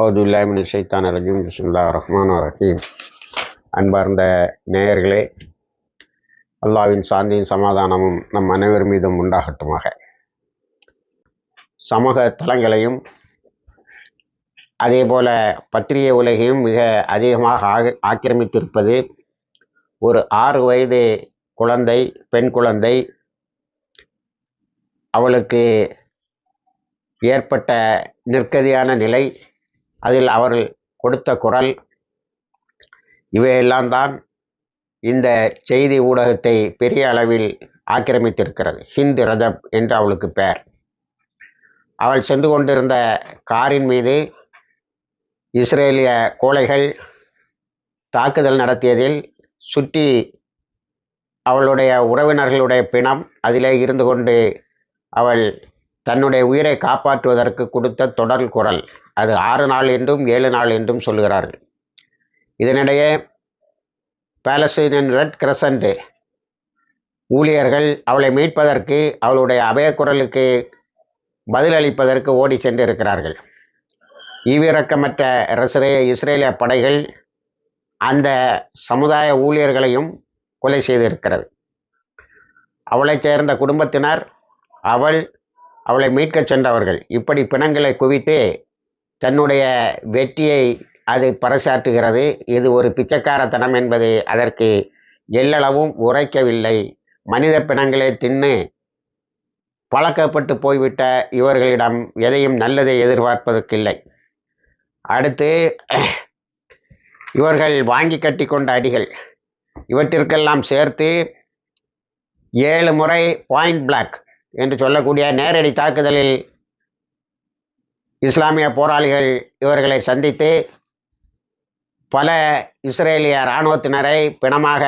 ஓதுல்லாமின் சைத்தான ரஜீம். பிஸ்மில்லா ரஹ்மான் ரஹீம். அன்பார்ந்த நேயர்களே அல்லாவின் சாந்தியும் சமாதானமும் நம் அனைவர் மீதும் உண்டாகட்டுமாக. சமூக தளங்களையும் அதே போல பத்திரிகை உலகையும் மிக அதிகமாக ஆக- ஆக்கிரமித்திருப்பது ஒரு ஆறு வயது குழந்தை பெண் குழந்தை அவளுக்கு ஏற்பட்ட நிற்கதியான நிலை அதில் அவர்கள் கொடுத்த குரல் இவையெல்லாம் தான் இந்த செய்தி ஊடகத்தை பெரிய அளவில் ஆக்கிரமித்திருக்கிறது. ஹிந்து ரஜப் என்று அவளுக்கு பெயர். அவள் சென்று கொண்டிருந்த காரின் மீது இஸ்ரேலிய கோழைகள் தாக்குதல் நடத்தியதில் சுற்றி அவளுடைய உறவினர்களுடைய பிணம் அதிலே இருந்து கொண்டு அவள் தன்னுடைய உயிரை காப்பாற்றுவதற்கு கொடுத்த தொடர் குரல். அது ஆறு நாள் என்றும் ஏழு நாள் என்றும் சொல்கிறார்கள் இதனிடையே பாலஸ்தீனியன் ரெட் கிரசண்ட் ஊழியர்கள் அவளை மீட்பதற்கு அவளுடைய அபயக்குரலுக்கு பதிலளிப்பதற்கு ஓடி சென்றிருக்கிறார்கள். ஈவிரக்கமற்ற இஸ்ரே இஸ்ரேலிய படைகள் அந்த சமுதாய ஊழியர்களையும் கொலை செய்திருக்கிறது. அவளைச் சேர்ந்த குடும்பத்தினர் அவள் அவளை மீட்கச் சென்றவர்கள். இப்படி பிணங்களை குவித்து தன்னுடைய வெற்றியை அது பறைசாற்றுகிறது. இது ஒரு பிச்சைக்காரத்தனம் என்பது அதற்கு எல்லளவும் உரைக்கவில்லை. மனித பிணங்களை தின்னு பழக்கப்பட்டு போய்விட்ட இவர்களிடம் எதையும் நல்லதை எதிர்பார்ப்பதற்கில்லை. அடுத்து இவர்கள் வாங்கி கட்டி கொண்ட அடிகள். இவற்றிற்கெல்லாம் சேர்த்து ஏழு முறை பாயிண்ட் பிளாக் என்று சொல்லக்கூடிய நேரடி தாக்குதலில் இஸ்லாமிய போராளிகள் இவர்களை சந்தித்து பல இஸ்ரேலிய இராணுவத்தினரை பிணமாக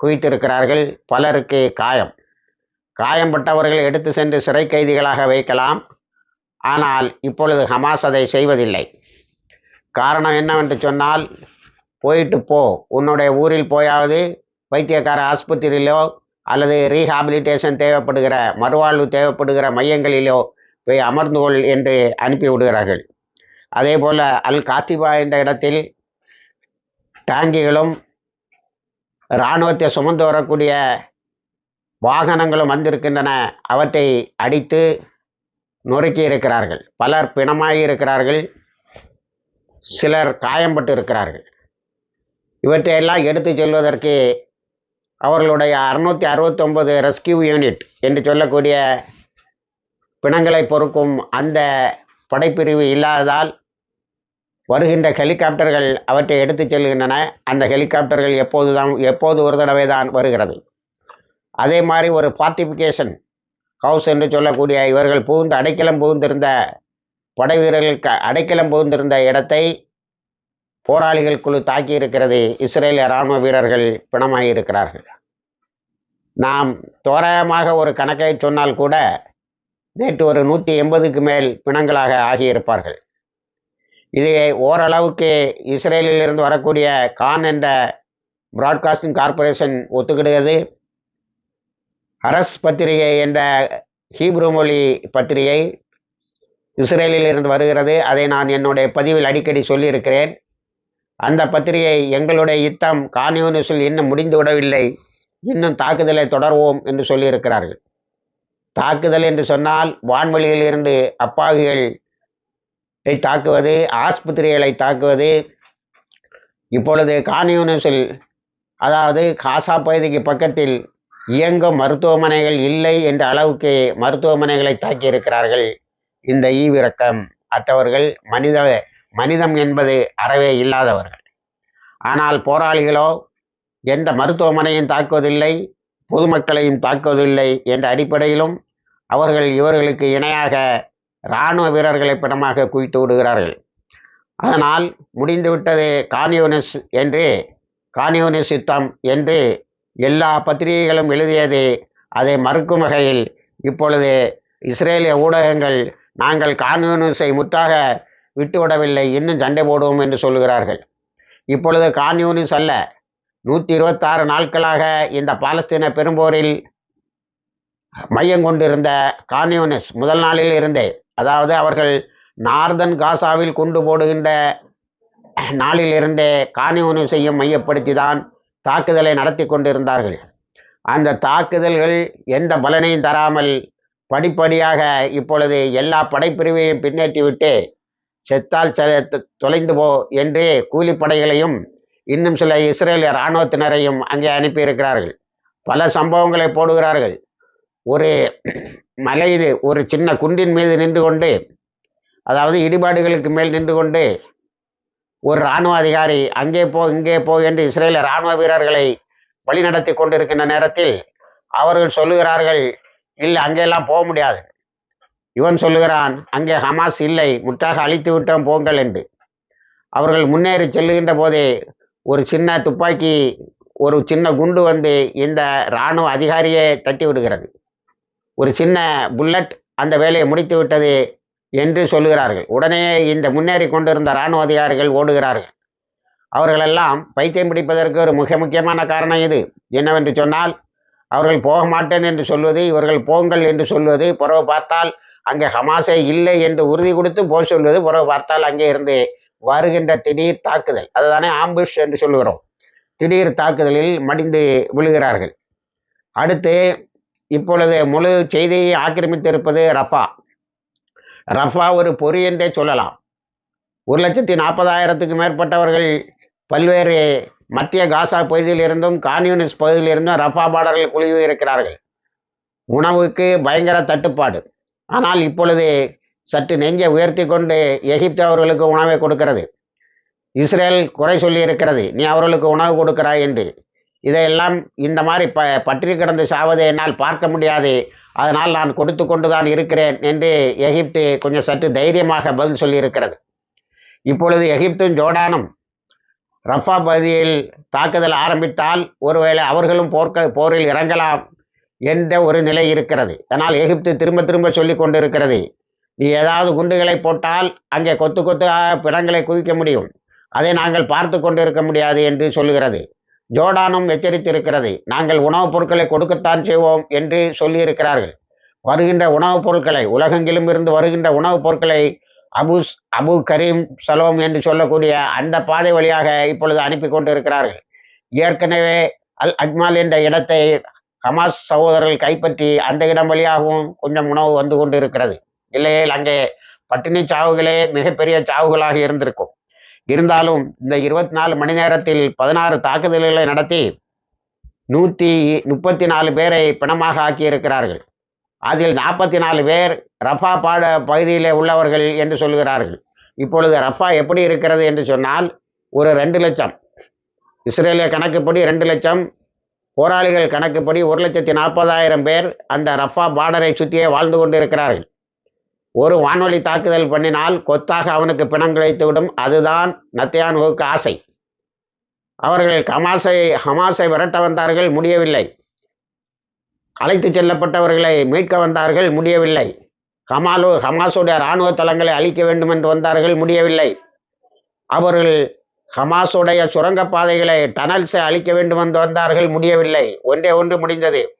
குவித்திருக்கிறார்கள். பலருக்கு காயம். காயம்பட்டவர்கள் எடுத்து சென்று சிறை கைதிகளாக வைக்கலாம். ஆனால் இப்பொழுது ஹமாஸ் அதை செய்வதில்லை. காரணம் என்னவென்று சொன்னால் போயிட்டு போ. உன்னுடைய ஊரில் போயாவது வைத்தியக்கார ஆஸ்பத்திரியிலோ அல்லது ரீஹாபிலிட்டேஷன் தேவைப்படுகிற மறுவாழ்வு தேவைப்படுகிற மையங்களிலோ போய் அமர்ந்து கொள் என்று அனுப்பி விடுகிறார்கள். அதே போல் அல் காத்திபா என்ற இடத்தில் டாங்கிகளும் இராணுவத்தை சுமந்து வரக்கூடிய வாகனங்களும் வந்திருக்கின்றன. அவற்றை அடித்து நொறுக்கி இருக்கிறார்கள். பலர் பிணமாகி இருக்கிறார்கள். சிலர் காயம்பட்டு இருக்கிறார்கள். இவற்றையெல்லாம் எடுத்து செல்வதற்கு அவர்களுடைய அறுநூற்றி அறுபத்தொம்பது ரெஸ்கியூ யூனிட் என்று சொல்லக்கூடிய பிணங்களை பொறுக்கும் அந்த படைப்பிரிவு இல்லாததால் வருகின்ற ஹெலிகாப்டர்கள் அவற்றை எடுத்துச் செல்கின்றன. அந்த ஹெலிகாப்டர்கள் எப்போது தான் எப்போது ஒரு தடவை தான் வருகிறது. அதே மாதிரி ஒரு பார்ட்டிஃபிகேஷன் ஹவுஸ் என்று சொல்லக்கூடிய இவர்கள் புகுந்து அடைக்கலம் புகுந்திருந்த படை வீரர்களுக்கு அடைக்கலம் புகுந்திருந்த இடத்தை போராளிகள் குழு தாக்கி இருக்கிறது. இஸ்ரேலிய இராணுவ வீரர்கள் பிணமாகி இருக்கிறார்கள். நாம் தோராயமாக ஒரு கணக்கை சொன்னால் கூட நேற்று ஒரு நூற்றி எண்பதுக்கு மேல் பிணங்களாக ஆகியிருப்பார்கள். இதையே ஓரளவுக்கு இஸ்ரேலிலிருந்து வரக்கூடிய கான் என்ற பிராட்காஸ்டிங் கார்ப்பரேஷன் ஒத்துக்கிடுகிறது. அரஸ் பத்திரிகை என்ற ஹீப்ரு மொழி பத்திரிகை இஸ்ரேலில் இருந்து வருகிறது. அதை நான் என்னுடைய பதிவில் அடிக்கடி சொல்லியிருக்கிறேன். அந்த பத்திரிகை எங்களுடைய யுத்தம் கான்யூனிஸில் இன்னும் முடிந்து விடவில்லை இன்னும் தாக்குதலை தொடர்வோம் என்று சொல்லியிருக்கிறார்கள். தாக்குதல் என்று சொன்னால் வான்வெளியில் இருந்து அப்பாவிகளை தாக்குவது ஆஸ்பத்திரிகளை தாக்குவது. இப்பொழுது கான்யூனிஸில் அதாவது காசா பகுதிக்கு பக்கத்தில் இயங்கும் மருத்துவமனைகள் இல்லை என்ற அளவுக்கு மருத்துவமனைகளை தாக்கியிருக்கிறார்கள் இந்த ஈவிரக்கம் அற்றவர்கள் மனித மனிதம் என்பது அறவே இல்லாதவர்கள். ஆனால் போராளிகளோ எந்த மருத்துவமனையும் தாக்குவதில்லை. பொதுமக்களையும் தாக்குவதில்லை என்ற அடிப்படையிலும் அவர்கள் இவர்களுக்கு இணையாக இராணுவ வீரர்களை பிணமாக குவித்து விடுகிறார்கள். அதனால் முடிந்துவிட்டது கான்யூனிஸ் என்று கான்யூனிஸ் யுத்தம் என்று எல்லா பத்திரிகைகளும் எழுதியது அதை மறுக்கும் வகையில் இப்பொழுது இஸ்ரேலிய ஊடகங்கள் நாங்கள் கான்யூனிஸை முற்றாக விட்டுவிடவில்லை இன்னும் சண்டை போடுவோம் என்று சொல்கிறார்கள் இப்பொழுது கான்யூனிஸ் அல்ல நூற்றி இருபத்தாறு நாட்களாக இந்த பாலஸ்தீன பெரும்போரில் மையம் கொண்டிருந்த கான்யூனிஸ் முதல் நாளில் இருந்தே அதாவது அவர்கள் நார்தன் காசாவில் குண்டு போடுகின்ற நாளிலிருந்தே இருந்தே செய்யும் மையப்படுத்தி தான் தாக்குதலை நடத்தி கொண்டிருந்தார்கள். அந்த தாக்குதல்கள் எந்த பலனையும் தராமல் படிப்படியாக இப்பொழுது எல்லா படைப்பிரிவையும் பின்னேற்றிவிட்டு செத்தால் செ- தொலைந்து போ என்றே கூலிப்படைகளையும் இன்னும் சில இஸ்ரேலிய இராணுவத்தினரையும் அங்கே அனுப்பியிருக்கிறார்கள். பல சம்பவங்களை போடுகிறார்கள். ஒரு மலையில் ஒரு சின்ன குண்டின் மீது நின்று கொண்டு அதாவது இடிபாடுகளுக்கு மேல் நின்று கொண்டு ஒரு இராணுவ அதிகாரி அங்கே போ இங்கே போ என்று இஸ்ரேலிய இராணுவ வீரர்களை வழிநடத்தி கொண்டிருக்கின்ற நேரத்தில் அவர்கள் சொல்லுகிறார்கள் இல்லை அங்கெல்லாம் போக முடியாது. இவன் சொல்லுகிறான் அங்கே ஹமாஸ் இல்லை முற்றாக அழித்து விட்டோம் போங்கள் என்று. அவர்கள் முன்னேறி செல்லுகின்ற போதே ஒரு சின்ன துப்பாக்கி ஒரு சின்ன குண்டு வந்து இந்த இராணுவ அதிகாரியே தட்டி விடுகிறது. ஒரு சின்ன புல்லட் அந்த வேலையை முடித்து விட்டது என்று சொல்லுகிறார்கள். உடனே இந்த முன்னேறி கொண்டிருந்த இராணுவ அதிகாரிகள் ஓடுகிறார்கள். அவர்களெல்லாம் பைத்தியம் பிடிப்பதற்கு ஒரு மிக முக்கியமான காரணம் இது. என்னவென்று சொன்னால் அவர்கள் போக மாட்டேன் என்று சொல்வது இவர்கள் போங்கள் என்று சொல்வது புறவு பார்த்தால் அங்கே ஹமாசே இல்லை என்று உறுதி கொடுத்து போக சொல்வது புறவு பார்த்தால் அங்கே இருந்து வருகின்ற திடீர் தாக்குதல். அதுதானே ஆம்புஷ் என்று சொல்லுகிறோம். திடீர் தாக்குதலில் மடிந்து விழுகிறார்கள். அடுத்து இப்பொழுது முழு செய்தியை ஆக்கிரமித்திருப்பது ரஃபா. ரஃபா ஒரு பொறி என்றே சொல்லலாம். ஒரு லட்சத்தி நாற்பதாயிரத்துக்கு மேற்பட்டவர்கள் பல்வேறு மத்திய காசா பகுதியிலிருந்தும் கான்யூனிஸ்ட் பகுதியிலிருந்தும் ரஃபா பார்டரில் குழுவி இருக்கிறார்கள். உணவுக்கு பயங்கர தட்டுப்பாடு. ஆனால் இப்பொழுது சற்று நெஞ்சை உயர்த்தி கொண்டு எகிப்து அவர்களுக்கு உணவை கொடுக்கிறது. இஸ்ரேல் குறை சொல்லி இருக்கிறது நீ அவர்களுக்கு உணவு கொடுக்கிறாய் என்று. இதையெல்லாம் இந்த மாதிரி ப பற்றி கிடந்து சாவதை என்னால் பார்க்க முடியாது. அதனால் நான் கொடுத்து கொண்டு தான் இருக்கிறேன் என்று எகிப்து கொஞ்சம் சற்று தைரியமாக பதில் சொல்லியிருக்கிறது. இப்பொழுது எகிப்தும் ஜோர்டானும் ரஃபா பகுதியில் தாக்குதல் ஆரம்பித்தால் ஒருவேளை அவர்களும் போர்க்க போரில் இறங்கலாம் என்ற ஒரு நிலை இருக்கிறது. ஆனால் எகிப்து திரும்ப திரும்ப சொல்லி கொண்டிருக்கிறது. நீ ஏதாவது குண்டுகளை போட்டால் அங்கே கொத்து கொத்து பிணங்களை குவிக்க முடியும். அதை நாங்கள் பார்த்து கொண்டிருக்க முடியாது என்று சொல்லுகிறது. ஜோர்டானும் எச்சரித்திருக்கிறது. நாங்கள் உணவுப் பொருட்களை கொடுக்கத்தான் செய்வோம் என்று சொல்லியிருக்கிறார்கள். வருகின்ற உணவுப் பொருட்களை உலகெங்கிலும் இருந்து வருகின்ற உணவுப் பொருட்களை அபு அபு கரீம் சலோம் என்று சொல்லக்கூடிய அந்த பாதை வழியாக இப்பொழுது அனுப்பி கொண்டு இருக்கிறார்கள் ஏற்கனவே அல் அஜ்மால் என்ற இடத்தை ஹமாஸ் சகோதரர்கள் கைப்பற்றி அந்த இடம் வழியாகவும் கொஞ்சம் உணவு வந்து கொண்டு இருக்கிறது இல்லையேல் அங்கே பட்டினி சாவுகளே மிகப்பெரிய சாவுகளாக இருந்திருக்கும். இருந்தாலும் இந்த இருபத்தி நாலு மணி நேரத்தில் பதினாறு தாக்குதல்களை நடத்தி நூற்றி முப்பத்தி நாலு பேரை பிணமாக ஆக்கியிருக்கிறார்கள். அதில் நாற்பத்தி நாலு பேர் ரஃபா பாட பகுதியில் உள்ளவர்கள் என்று சொல்கிறார்கள். இப்பொழுது ரஃபா எப்படி இருக்கிறது என்று சொன்னால் ஒரு ரெண்டு லட்சம். இஸ்ரேலிய கணக்குப்படி ரெண்டு லட்சம் போராளிகள் கணக்குப்படி ஒரு லட்சத்தி நாற்பதாயிரம் பேர் அந்த ரஃபா பார்டரை சுற்றியே வாழ்ந்து கொண்டு இருக்கிறார்கள் ஒரு வானொலி தாக்குதல் பண்ணினால் கொத்தாக அவனுக்கு பிணம் கிடைத்துவிடும் அதுதான் நத்தியானுவுக்கு ஆசை. அவர்கள் கமாசை ஹமாஸை விரட்ட வந்தார்கள் முடியவில்லை. அழைத்து செல்லப்பட்டவர்களை மீட்க வந்தார்கள் முடியவில்லை. ஹமாலு ஹமாஸுடைய இராணுவ தளங்களை அழிக்க வேண்டும் என்று வந்தார்கள் முடியவில்லை. அவர்கள் ஹமாஸுடைய சுரங்கப்பாதைகளை டனல்ஸை அழிக்க வேண்டும் என்று வந்தார்கள் முடியவில்லை. ஒன்றே ஒன்று முடிந்தது.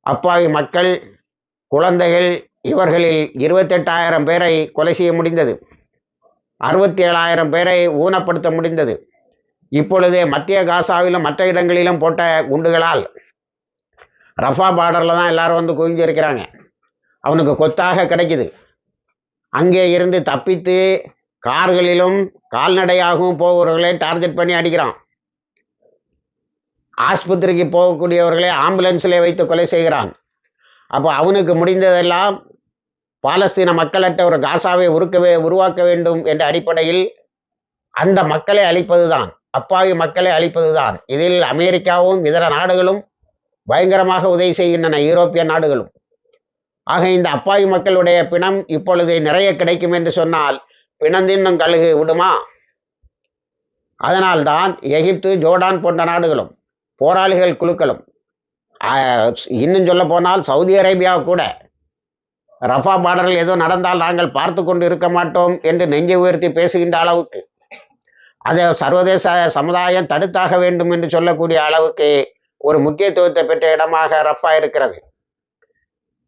அப்பாவி மக்கள் குழந்தைகள் இவர்களில் இருபத்தெட்டாயிரம் பேரை கொலை செய்ய முடிந்தது. அறுபத்தி ஏழாயிரம் பேரை ஊனப்படுத்த முடிந்தது. இப்பொழுது மத்திய காசாவிலும் மற்ற இடங்களிலும் போட்ட குண்டுகளால் ரஃபா பார்டரில் தான் எல்லாரும் வந்து குவிஞ்சிருக்கிறாங்க அவனுக்கு கொத்தாக கிடைக்குது. அங்கே இருந்து தப்பித்து கார்களிலும் கால்நடையாகவும் போகிறவர்களை டார்கெட் பண்ணி அடிக்கிறான். ஆஸ்பத்திரிக்கு போகக்கூடியவர்களை ஆம்புலன்ஸில் வைத்து கொலை செய்கிறான். அப்போ அவனுக்கு முடிந்ததெல்லாம் பாலஸ்தீன மக்களற்ற ஒரு காசாவை உருக்கவே உருவாக்க வேண்டும் என்ற அடிப்படையில் அந்த மக்களை அழிப்பது தான் அப்பாவி மக்களை அழிப்பது தான் இதில் அமெரிக்காவும் இதர நாடுகளும் பயங்கரமாக உதவி செய்கின்றன யூரோப்பிய நாடுகளும். ஆக இந்த அப்பாவி மக்களுடைய பிணம் இப்பொழுது நிறைய கிடைக்கும் என்று சொன்னால் பிணந்தின்னும் கழுகு விடுமா? அதனால்தான் எகிப்து ஜோர்டான் போன்ற நாடுகளும் போராளிகள் குழுக்களும் இன்னும் சொல்ல போனால் சவுதி அரேபியா கூட ரஃபா பார்டரில் ஏதோ நடந்தால் நாங்கள் பார்த்து கொண்டு இருக்க மாட்டோம் என்று நெஞ்சை உயர்த்தி பேசுகின்ற அளவுக்கு அதை சர்வதேச சமுதாயம் தடுத்தாக வேண்டும் என்று சொல்லக்கூடிய அளவுக்கு ஒரு முக்கியத்துவத்தை பெற்ற இடமாக ரஃபா இருக்கிறது.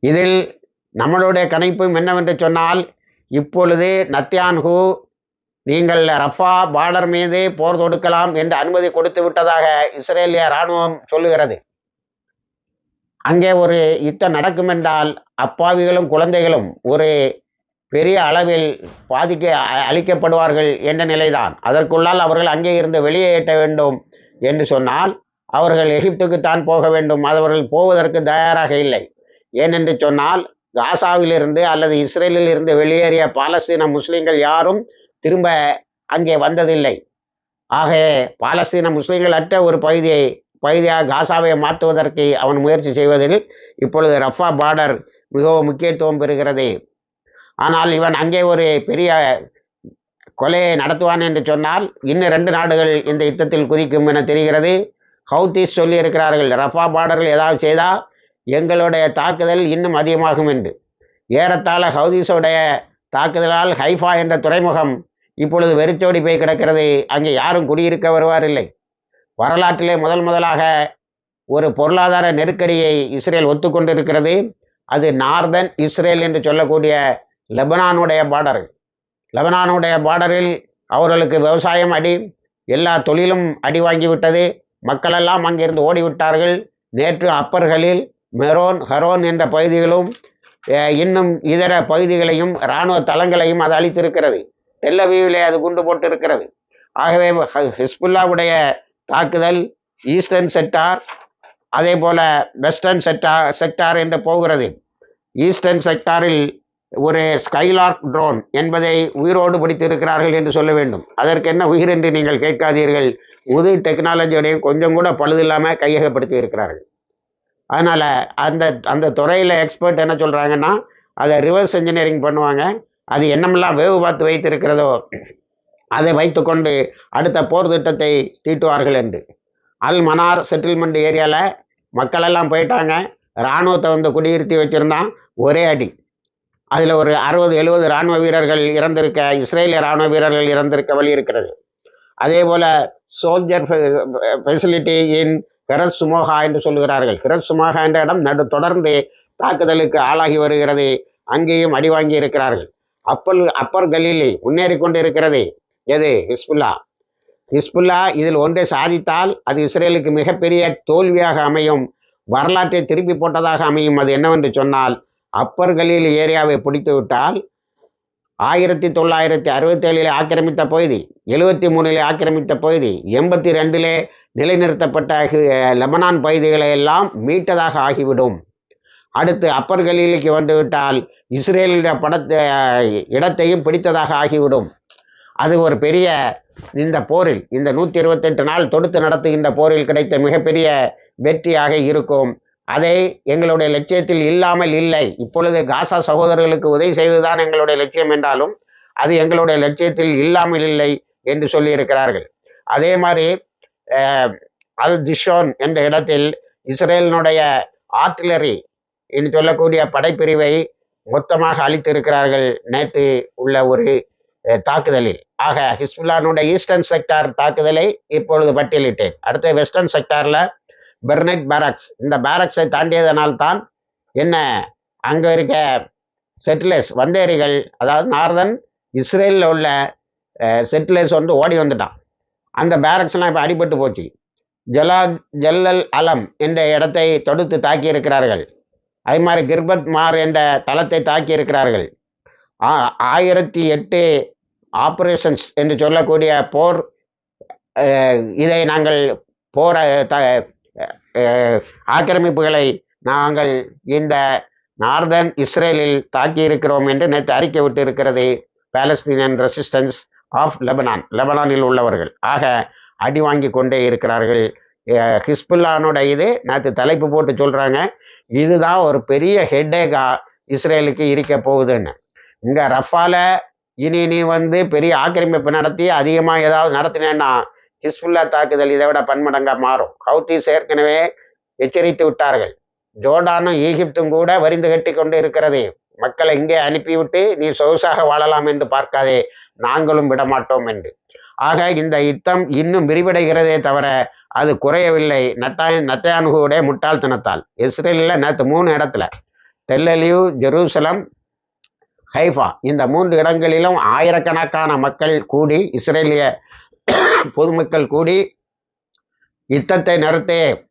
இதில் நம்மளுடைய கணிப்பும் என்னவென்று சொன்னால் இப்பொழுது நத்தியான்ஹு நீங்கள் ரஃபா பார்டர் மீது போர் தொடுக்கலாம் என்று அனுமதி கொடுத்து விட்டதாக இஸ்ரேலிய இராணுவம் சொல்லுகிறது. அங்கே ஒரு யுத்தம் நடக்கும் என்றால் அப்பாவிகளும் குழந்தைகளும் ஒரு பெரிய அளவில் பாதிக்க அ- அழிக்கப்படுவார்கள் என்ற நிலைதான். அதற்குள்ளால் அவர்கள் அங்கே இருந்து வெளியேற்ற வேண்டும் என்று சொன்னால் அவர்கள் எகிப்துக்குத்தான் போக வேண்டும். அவர்கள் போவதற்கு தயாராக இல்லை. ஏனென்று சொன்னால் காசாவிலிருந்து அல்லது இஸ்ரேலில் இருந்து வெளியேறிய பாலஸ்தீன முஸ்லிம்கள் யாரும் திரும்ப அங்கே வந்ததில்லை. ஆக பாலஸ்தீன முஸ்லிம்கள் அற்ற ஒரு பகுதியை பகுதியாக காசாவை மாற்றுவதற்கு அவன் முயற்சி செய்வதில் இப்பொழுது ரஃபா பார்டர் மிகவும் முக்கியத்துவம் பெறுகிறது. ஆனால் இவன் அங்கே ஒரு பெரிய கொலையை நடத்துவான் என்று சொன்னால் இன்னும் ரெண்டு நாடுகள் இந்த யுத்தத்தில் குதிக்கும் என தெரிகிறது. ஹவுத்தீஸ் சொல்லியிருக்கிறார்கள் ரஃபா பார்டர்கள் ஏதாவது செய்தால் எங்களுடைய தாக்குதல் இன்னும் அதிகமாகும் என்று. ஏறத்தாழ ஹவுதீஸோடைய தாக்குதலால் ஹைஃபா என்ற துறைமுகம் இப்பொழுது வெறிச்சோடி போய் கிடக்கிறது. அங்கே யாரும் குடியிருக்க வருவார் இல்லை. வரலாற்றிலே முதல் முதலாக ஒரு பொருளாதார நெருக்கடியை இஸ்ரேல் ஒத்துக்கொண்டிருக்கிறது. அது நார்தன் இஸ்ரேல் என்று சொல்லக்கூடிய லெபனானுடைய பார்டர் லெபனானுடைய பார்டரில் அவர்களுக்கு விவசாயம் அடி எல்லா தொழிலும் அடி வாங்கிவிட்டது மக்களெல்லாம் அங்கிருந்து ஓடிவிட்டார்கள் நேற்று அப்பர்களில் மெரோன் ஹரோன் என்ற பகுதிகளும் இன்னும் இதர பகுதிகளையும் இராணுவ தளங்களையும் அது அளித்திருக்கிறது டெல்லவியிலே அது குண்டு போட்டு இருக்கிறது ஆகவே ஹிஸ்புல்லாவுடைய தாக்குதல் ஈஸ்டர்ன் செக்டார் அதே போல வெஸ்டர்ன் செக்டார் செக்டார் என்று போகிறது. ஈஸ்டர்ன் செக்டாரில் ஒரு ஸ்கைலார்க் ட்ரோன் என்பதை உயிரோடு பிடித்திருக்கிறார்கள் என்று சொல்ல வேண்டும். அதற்கு என்ன உயிர் என்று நீங்கள் கேட்காதீர்கள். புது டெக்னாலஜியோடைய கொஞ்சம் கூட பழுதில்லாமல் கையகப்படுத்தி இருக்கிறார்கள் அதனால் அந்த அந்த துறையில் எக்ஸ்பர்ட் என்ன சொல்கிறாங்கன்னா அதை ரிவர்ஸ் இன்ஜினியரிங் பண்ணுவாங்க. அது என்னமெல்லாம் வேவு பார்த்து வைத்திருக்கிறதோ அதை வைத்துக்கொண்டு அடுத்த போர் திட்டத்தை தீட்டுவார்கள் என்று. அல் மனார் செட்டில்மெண்ட் ஏரியாவில் மக்களெல்லாம் போயிட்டாங்க. இராணுவத்தை வந்து குடியிருத்தி வச்சுருந்தான் ஒரே அடி. அதில் ஒரு அறுபது எழுபது இராணுவ வீரர்கள் இறந்திருக்க இஸ்ரேலிய இராணுவ வீரர்கள் இறந்திருக்க வழி இருக்கிறது. அதே போல் சோல்ஜர் ஃபெசிலிட்டி இன் ஹிரஸ் சுமோகா என்று சொல்கிறார்கள் ஹிரஸ் சுமோகா என்ற இடம் நடு தொடர்ந்து தாக்குதலுக்கு ஆளாகி வருகிறது. அங்கேயும் அடி வாங்கி இருக்கிறார்கள். அப்பல் அப்பர் கலிலி முன்னேறி கொண்டு இருக்கிறது எது? ஹிஸ்புல்லா. ஹிஸ்புல்லா இதில் ஒன்றை சாதித்தால் அது இஸ்ரேலுக்கு மிகப்பெரிய தோல்வியாக அமையும். வரலாற்றை திருப்பி போட்டதாக அமையும். அது என்னவென்று சொன்னால் அப்பர் கலீல் ஏரியாவை பிடித்து விட்டால் ஆயிரத்தி தொள்ளாயிரத்தி அறுபத்தேழில் ஆக்கிரமித்த பகுதி எழுபத்தி மூணில் ஆக்கிரமித்த பகுதி எண்பத்தி ரெண்டிலே நிலைநிறுத்தப்பட்ட லெபனான் பகுதிகளை எல்லாம் மீட்டதாக ஆகிவிடும். அடுத்து அப்பர் கலீலுக்கு வந்துவிட்டால் இஸ்ரேலுடைய படத்தை இடத்தையும் பிடித்ததாக ஆகிவிடும். அது ஒரு பெரிய இந்த போரில் இந்த நூற்றி இருபத்தெட்டு நாள் தொடுத்து நடத்துகின்ற போரில் கிடைத்த மிகப்பெரிய வெற்றியாக இருக்கும். அதை எங்களுடைய லட்சியத்தில் இல்லாமல் இல்லை. இப்பொழுது காசா சகோதரர்களுக்கு உதவி செய்வதுதான் எங்களுடைய லட்சியம் என்றாலும் அது எங்களுடைய லட்சியத்தில் இல்லாமல் இல்லை என்று சொல்லியிருக்கிறார்கள். அதே மாதிரி அல் திஷோன் என்ற இடத்தில் இஸ்ரேலினுடைய ஆர்டிலரி என்று சொல்லக்கூடிய படைப்பிரிவை மொத்தமாக அளித்திருக்கிறார்கள் நேற்று உள்ள ஒரு தாக்குதலில். ஆக ஹிஸ்புல்லானுடைய ஈஸ்டர்ன் செக்டார் தாக்குதலை இப்பொழுது பட்டியலிட்டேன். அடுத்து வெஸ்டர்ன் செக்டாரில் பெர்னெட் பேரக்ஸ். இந்த பேரக்ஸை தாண்டியதனால்தான் என்ன அங்கே இருக்க செட்டிலர்ஸ் வந்தேரிகள் அதாவது நார்தன் இஸ்ரேலில் உள்ள செட்டிலர்ஸ் வந்து ஓடி வந்துட்டான். அந்த பேரக்ஸ்லாம் இப்போ அடிபட்டு போச்சு. ஜலா ஜல்லல் அலம் என்ற இடத்தை தொடுத்து தாக்கி இருக்கிறார்கள் அதே மாதிரி கிர்பத் மார் என்ற தளத்தை தாக்கி இருக்கிறார்கள் ஆயிரத்தி எட்டு ஆபரேஷன்ஸ் என்று சொல்லக்கூடிய போர் இதை நாங்கள் போர த ஆக்கிரமிப்புகளை நாங்கள் இந்த நார்தன் இஸ்ரேலில் தாக்கி இருக்கிறோம் என்று நேற்று அறிக்கை விட்டு இருக்கிறது பாலஸ்தீனியன் ரெசிஸ்டன்ஸ் ஆஃப் லெபனான் லெபனானில் உள்ளவர்கள். ஆக அடி வாங்கி கொண்டே இருக்கிறார்கள். ஹிஸ்புல்லானோட இது நேற்று தலைப்பு போட்டு சொல்கிறாங்க இதுதான் ஒரு பெரிய ஹெட்டேகா இஸ்ரேலுக்கு இருக்க போகுதுன்னு. இங்கே ரஃபால இனி நீ வந்து பெரிய ஆக்கிரமிப்பு நடத்தி அதிகமாக ஏதாவது நடத்தினேன்னா ஹிஸ்புல்லா தாக்குதல் இதை விட பன்மடங்காக மாறும். ஹவுத்தீஸ் ஏற்கனவே எச்சரித்து விட்டார்கள். ஜோர்டானும் ஈஜிப்தும் கூட வரிந்து கட்டி கொண்டு இருக்கிறது. மக்களை இங்கே அனுப்பிவிட்டு நீ சொகுசாக வாழலாம் என்று பார்க்காதே நாங்களும் விடமாட்டோம் என்று. ஆக இந்த யுத்தம் இன்னும் விரிவடைகிறதே தவிர அது குறையவில்லை. நட்டாய் நத்தையானுகுடைய முட்டாள்தனத்தால். இஸ்ரேலில் நேற்று மூணு இடத்துல. டெல்லலியூ ஜெருசலம் ஹைஃபா. இந்த மூன்று இடங்களிலும் ஆயிரக்கணக்கான மக்கள் கூடி இஸ்ரேலிய பொதுமக்கள் கூடி யுத்தத்தை நிறுத்து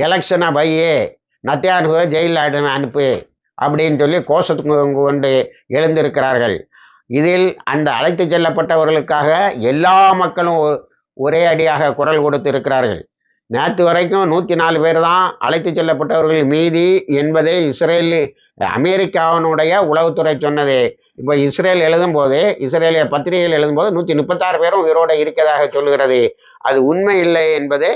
எலெக்ஷனை பையே நத்தியானுவை ஜெயிலில் அனுப்பு அப்படின்னு சொல்லி கோஷத்துக்கு கொண்டு எழுந்திருக்கிறார்கள். இதில் அந்த அழைத்து செல்லப்பட்டவர்களுக்காக எல்லா மக்களும் ஒ- ஒரே அடியாக குரல் கொடுத்து இருக்கிறார்கள். நேற்று வரைக்கும் நூற்றி நாலு பேர் தான் அழைத்து செல்லப்பட்டவர்கள். மீதி என்பதை இஸ்ரேல் அமெரிக்காவினுடைய உளவுத்துறை சொன்னது. இப்போ இஸ்ரேல் எழுதும்போது இஸ்ரேலிய பத்திரிகைகள் எழுதும்போது நூற்றி முப்பத்தாறு பேரும் உயிரோடு இருக்கதாக சொல்லுகிறது அது உண்மை இல்லை என்பது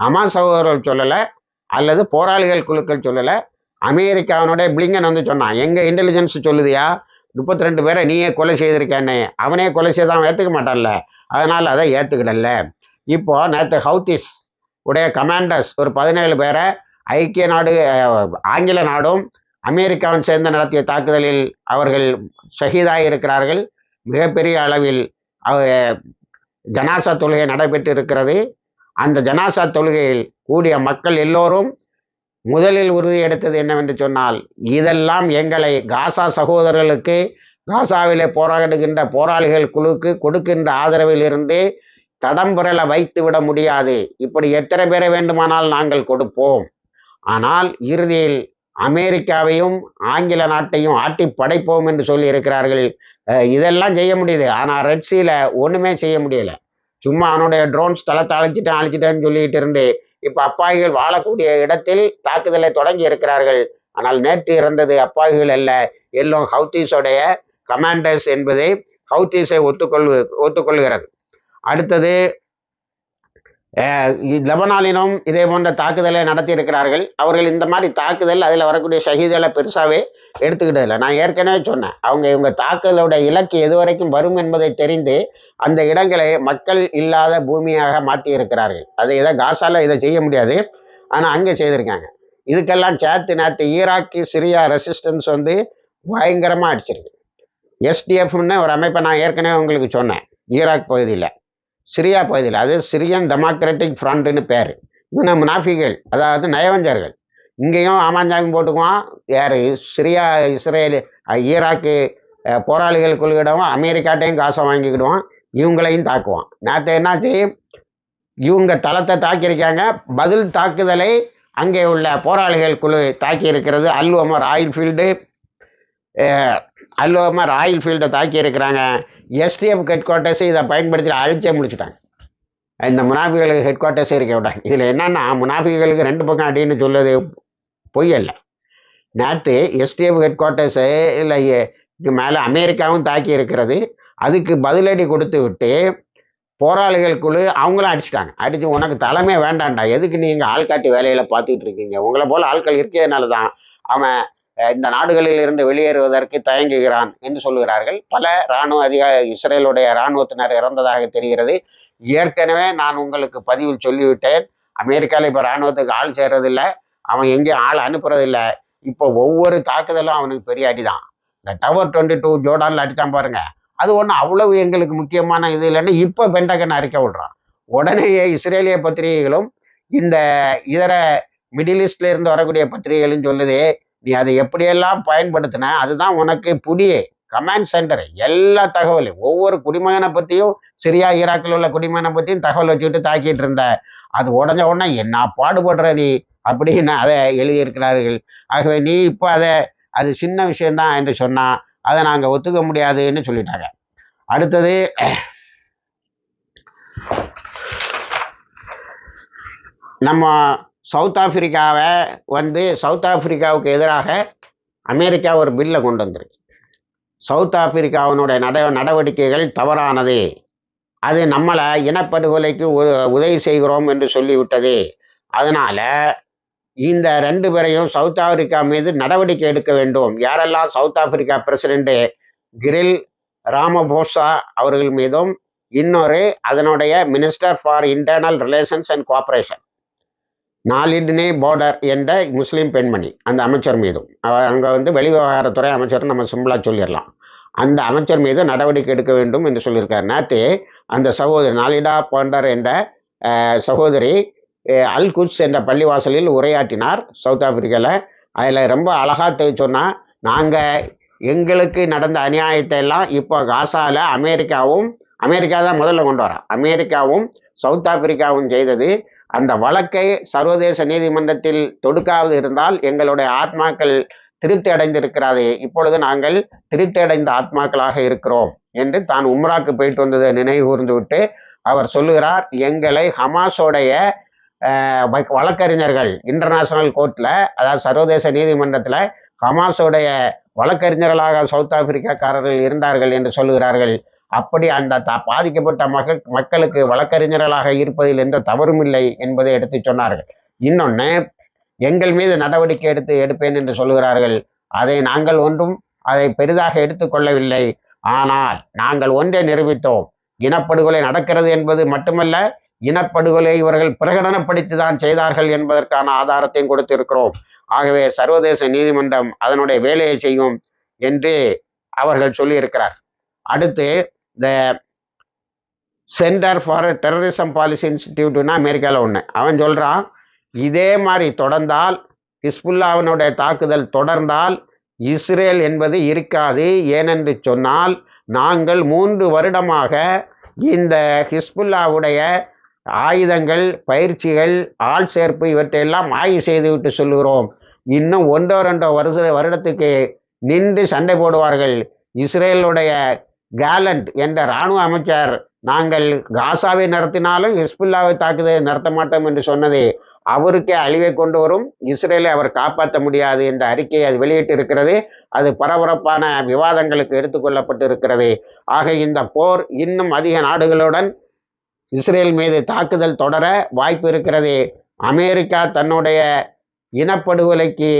ஹமாஸ் சகோதரர்கள் சொல்லலை அல்லது போராளிகள் குழுக்கள் சொல்லலை. அமெரிக்காவினுடைய பிளிங்கன் வந்து சொன்னான் எங்கள் இன்டெலிஜென்ஸ் சொல்லுதியா? முப்பத்தி ரெண்டு பேரை நீயே கொலை செய்திருக்கேன்னு. அவனே கொலை செய்தான் ஏற்றுக்க மாட்டான்ல. அதனால் அதை ஏற்றுக்கிடல இப்போ நேற்று ஹவுத்திஸ் உடைய கமாண்டர்ஸ் ஒரு பதினேழு பேரை ஐக்கிய நாடு ஆங்கில நாடும் அமெரிக்காவும் சேர்ந்து நடத்திய தாக்குதலில் அவர்கள் ஷஹீதாகி இருக்கிறார்கள் மிகப்பெரிய அளவில் அவ- ஜனாசா தொழுகை நடைபெற்று இருக்கிறது அந்த ஜனாசா தொழுகையில் கூடிய மக்கள் எல்லோரும் முதலில் உறுதி எடுத்தது என்னவென்று சொன்னால் இதெல்லாம் எங்களை காசா சகோதரர்களுக்கு காசாவிலே போராடுகின்ற போராளிகள் குழுக்கு கொடுக்கின்ற ஆதரவில் இருந்து வைத்து விட முடியாது. இப்படி எத்தனை பேரை வேண்டுமானால் நாங்கள் கொடுப்போம். ஆனால் இறுதியில் அமெரிக்காவையும் ஆங்கில நாட்டையும் ஆட்டி படைப்போம் என்று சொல்லி இருக்கிறார்கள். இதெல்லாம் செய்ய முடியுது. ஆனால் ரெட்சியில் ஒன்றுமே செய்ய முடியல. சும்மா அவனுடைய ட்ரோன்ஸ் தளத்தை அழைச்சிட்டேன் அழைச்சிட்டேன்னு சொல்லிட்டு இருந்து இப்போ அப்பாவிகள் வாழக்கூடிய இடத்தில் தாக்குதலை தொடங்கி இருக்கிறார்கள். ஆனால் நேற்று இறந்தது அப்பாவிகள் அல்ல. எல்லோ ஹவுத்தீஸோடைய கமாண்டர்ஸ் என்பதை ஹவுத்தீஸை ஒத்துக்கொள்ளு ஒத்துக்கொள்கிறது. அடுத்தது லெபனாலினும் இதே போன்ற தாக்குதலை நடத்தி இருக்கிறார்கள் அவர்கள் இந்த மாதிரி தாக்குதல் அதில் வரக்கூடிய ஷஹீதுகளை பெருசாகவே எடுத்துக்கிட்டது இல்லை நான் ஏற்கனவே சொன்னேன். அவங்க இவங்க தாக்குதலோட இலக்கு எது வரைக்கும் வரும் என்பதை தெரிந்து அந்த இடங்களை மக்கள் இல்லாத பூமியாக மாற்றி இருக்கிறார்கள் அதை இதை காசால இதை செய்ய முடியாது. ஆனால் அங்கே செய்திருக்காங்க. இதுக்கெல்லாம் சேர்த்து நேற்று ஈராக்கு சிரியா ரெசிஸ்டன்ஸ் வந்து பயங்கரமாக அடிச்சிருக்கு. எஸ்டிஎஃப்னு ஒரு அமைப்பை நான் ஏற்கனவே உங்களுக்கு சொன்னேன். ஈராக் பகுதியில். சிரியா பகுதியில் அது சிரியன் டெமோக்ராட்டிக் ஃப்ரண்ட்னு பேர். இவங்க முனாஃபிகள் அதாவது நயவஞ்சர்கள் இங்கேயும் ஆமாஞ்சாமி போட்டுக்குவான். யார்? சிரியா இஸ்ரேல் ஈராக்கு போராளிகள் கொள்கிடவும் அமெரிக்காட்டையும் காசை வாங்கிக்கிடுவான். இவங்களையும் தாக்குவான். நேற்று என்னாச்சு இவங்க தளத்தை தாக்கியிருக்காங்க. பதில் தாக்குதலை அங்கே உள்ள போராளிகள் குழு தாக்கி இருக்கிறது அல் ஒமர் ஆயில் ஃபீல்டு அல்லோமா ராயல் ஃபீல்டை தாக்கி இருக்கிறாங்க. எஸ்டிஎஃப் ஹெட் குவார்ட்டர்ஸை இதை பயன்படுத்தி அழிச்சே முடிச்சுட்டாங்க. இந்த முனாஃபிகளுக்கு ஹெட் குவார்ட்டர்ஸே இருக்க விட்டாங்க. இதில் என்னென்னா முனாஃபிகளுக்கு ரெண்டு பக்கம் அப்படின்னு சொல்லுது பொய் அல்ல. நேற்று எஸ்டிஎஃப் ஹெட் குவார்ட்டர்ஸு இல்லை இது மேலே அமெரிக்காவும் தாக்கி இருக்கிறது. அதுக்கு பதிலடி கொடுத்து விட்டு போராளிகள் குழு அவங்களும் அடிச்சிட்டாங்க. அடித்து உனக்கு தலைமை வேண்டாம்டா. எதுக்கு நீங்கள் ஆள்காட்டி வேலையில் பார்த்துக்கிட்டு இருக்கீங்க? உங்களை போல் ஆட்கள் இருக்கிறதுனால தான் அவன் இந்த நாடுகளில் இருந்து வெளியேறுவதற்கு தயங்குகிறான் என்று சொல்லுகிறார்கள். பல இராணுவ அதிகார இஸ்ரேலுடைய இராணுவத்தினர் இறந்ததாக தெரிகிறது. ஏற்கனவே நான் உங்களுக்கு பதிவில் சொல்லிவிட்டேன். அமெரிக்காவில் இப்போ இராணுவத்துக்கு ஆள் சேர்றதில்லை. அவன் எங்கேயும் ஆள் அனுப்புறதில்லை. இப்போ ஒவ்வொரு தாக்குதலும் அவனுக்கு பெரிய அடிதான். இந்த டவர் டுவெண்ட்டி டூ ஜோர்டானில் அடித்தான் பாருங்க. அது ஒன்றும் அவ்வளவு எங்களுக்கு முக்கியமான இது இல்லைன்னு இப்போ பெண்டகன் அறிக்கை விடுறான். உடனேயே இஸ்ரேலிய பத்திரிகைகளும் இந்த இதர மிடில் ஈஸ்ட்ல இருந்து வரக்கூடிய பத்திரிகைகளும் சொல்லுது நீ அதை எப்படியெல்லாம் பயன்படுத்தின அதுதான் உனக்கு புதிய கமாண்ட் சென்டர் எல்லா தகவலும் ஒவ்வொரு குடிமகனை பற்றியும் சிரியா ஈராக்கில் உள்ள குடிமகனை பற்றியும் தகவல் வச்சுக்கிட்டு தாக்கிட்டு இருந்த. அது உடஞ்ச உடனே என்ன பாடுபடுற நீ? அப்படின்னு அதை எழுதியிருக்கிறார்கள். ஆகவே நீ இப்போ அதை அது சின்ன விஷயம்தான் என்று சொன்னா அதை நாங்கள் ஒத்துக்க முடியாதுன்னு சொல்லிட்டாங்க. அடுத்தது நம்ம சவுத் ஆப்பிரிக்காவை வந்து சவுத் ஆப்பிரிக்காவுக்கு எதிராக அமெரிக்கா ஒரு பில்லை கொண்டு வந்திருக்கு. சவுத் ஆப்பிரிக்காவினுடைய நட நடவடிக்கைகள் தவறானது. அது நம்மளை இனப்படுகொலைக்கு உ- உதவி செய்கிறோம் என்று சொல்லிவிட்டது. அதனால இந்த ரெண்டு பேரையும் சவுத் ஆப்பிரிக்கா மீது நடவடிக்கை எடுக்க வேண்டும். யாரெல்லாம் South Africa president Cyril Ramaphosa அவர்கள் மீதும் இன்னொரு அதனுடைய minister for internal relations and cooperation. Naledi Pandor என்ற முஸ்லீம் பெண்மணி அந்த அமைச்சர் மீதும். அங்கே வந்து வெளிவிவகாரத்துறை அமைச்சர் நம்ம சிம்பிளாக சொல்லிடலாம். அந்த அமைச்சர் மீது நடவடிக்கை எடுக்க வேண்டும் என்று சொல்லியிருக்கார். நேற்று அந்த சகோதரி நாலிடா போண்டர் என்ற சகோதரி அல் குட்ஸ் என்ற பள்ளிவாசலில் உரையாற்றினார் சவுத் ஆப்பிரிக்காவில் அதில் ரொம்ப அழகாக சொன்னால் நாங்கள் எங்களுக்கு நடந்த அநியாயத்தை எல்லாம் இப்போ காசாவில் அமெரிக்காவும் அமெரிக்கா தான் முதல்ல கொண்டு வரோம் அமெரிக்காவும் சவுத் ஆப்பிரிக்காவும் செய்தது அந்த வழக்கை சர்வதேச நீதிமன்றத்தில் தொடுக்காவது இருந்தால் எங்களுடைய ஆத்மாக்கள் திருப்தி அடைந்திருக்கிறது இப்பொழுது நாங்கள் திருப்தி அடைந்த ஆத்மாக்களாக இருக்கிறோம் என்று தான் உம்ராக்கு போயிட்டு வந்ததை நினைவு கூர்ந்து விட்டு அவர் சொல்லுகிறார் எங்களை ஹமாஸோடைய வழக்கறிஞர்கள் இன்டர்நேஷனல் கோர்ட்டில் அதாவது சர்வதேச நீதிமன்றத்தில் ஹமாஸோடைய வழக்கறிஞர்களாக சவுத் ஆப்பிரிக்காக்காரர்கள் இருந்தார்கள் என்று சொல்லுகிறார்கள். அப்படி அந்த த பாதிக்கப்பட்ட மக்கள் மக்களுக்கு வழக்கறிஞர்களாக இருப்பதில் எந்த தவறும் இல்லை என்பதை எடுத்து சொன்னார்கள். இன்னொன்று எங்கள் மீது நடவடிக்கை எடுத்து எடுப்பேன் என்று சொல்லுகிறார்கள். அதை நாங்கள் ஒன்றும் அதை பெரிதாக எடுத்துக்கொள்ளவில்லை ஆனால் நாங்கள் ஒன்றை நிரூபித்தோம். இனப்படுகொலை நடக்கிறது என்பது மட்டுமல்ல இனப்படுகொலை இவர்கள் பிரகடனப்படுத்தி தான் செய்தார்கள் என்பதற்கான ஆதாரத்தையும் கொடுத்திருக்கிறோம். ஆகவே சர்வதேச நீதிமன்றம் அதனுடைய வேலையை செய்யும் என்று அவர்கள் சொல்லியிருக்கிறார். அடுத்து இந்த சென்டர் ஃபார் டெரரிசம் பாலிசி இன்ஸ்டிடியூட்னா அமெரிக்காவில் ஒன்று அவன் சொல்கிறான் இதே மாதிரி தொடர்ந்தால் ஹிஸ்புல்லாவினுடைய தாக்குதல் தொடர்ந்தால் இஸ்ரேல் என்பது இருக்காது. ஏனென்று சொன்னால் நாங்கள் மூன்று வருடமாக இந்த ஹிஸ்புல்லாவுடைய ஆயுதங்கள் பயிற்சிகள் ஆள் சேர்ப்பு இவற்றையெல்லாம் ஆய்வு செய்துவிட்டு சொல்லுகிறோம். இன்னும் ஒன்றோ ரெண்டோ வருஷ வருடத்துக்கு நின்று சண்டை போடுவார்கள். இஸ்ரேலுடைய கேலண்ட் என்ற இராணுவ அமைச்சர் நாங்கள் காசாவை நடத்தினாலும் ஹிஸ்புல்லாவை தாக்குதலை நடத்த மாட்டோம் என்று சொன்னது அவருக்கே அழிவை கொண்டு வரும். இஸ்ரேலை அவர் காப்பாற்ற முடியாது என்ற அறிக்கையை அது வெளியிட்டு இருக்கிறது அது பரபரப்பான விவாதங்களுக்கு எடுத்துக்கொள்ளப்பட்டு இருக்கிறது ஆக இந்த போர் இன்னும் அதிக நாடுகளுடன் இஸ்ரேல் மீது தாக்குதல் தொடர வாய்ப்பு இருக்கிறது. அமெரிக்கா தன்னுடைய இனப்படுகொலைக்கு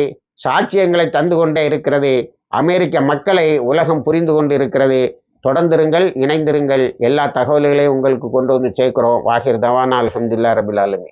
சாட்சியங்களை தந்து கொண்டே இருக்கிறது. அமெரிக்க மக்களை உலகம் புரிந்து கொண்டு இருக்கிறது. தொடர்ந்திருங்கள் இணைந்திருங்கள். எல்லா தகவல்களையும் உங்களுக்கு கொண்டு வந்து சேர்க்குறோம். வாஹிர் தவானா அலமதுல்லா ரபில் ஆலமீன்.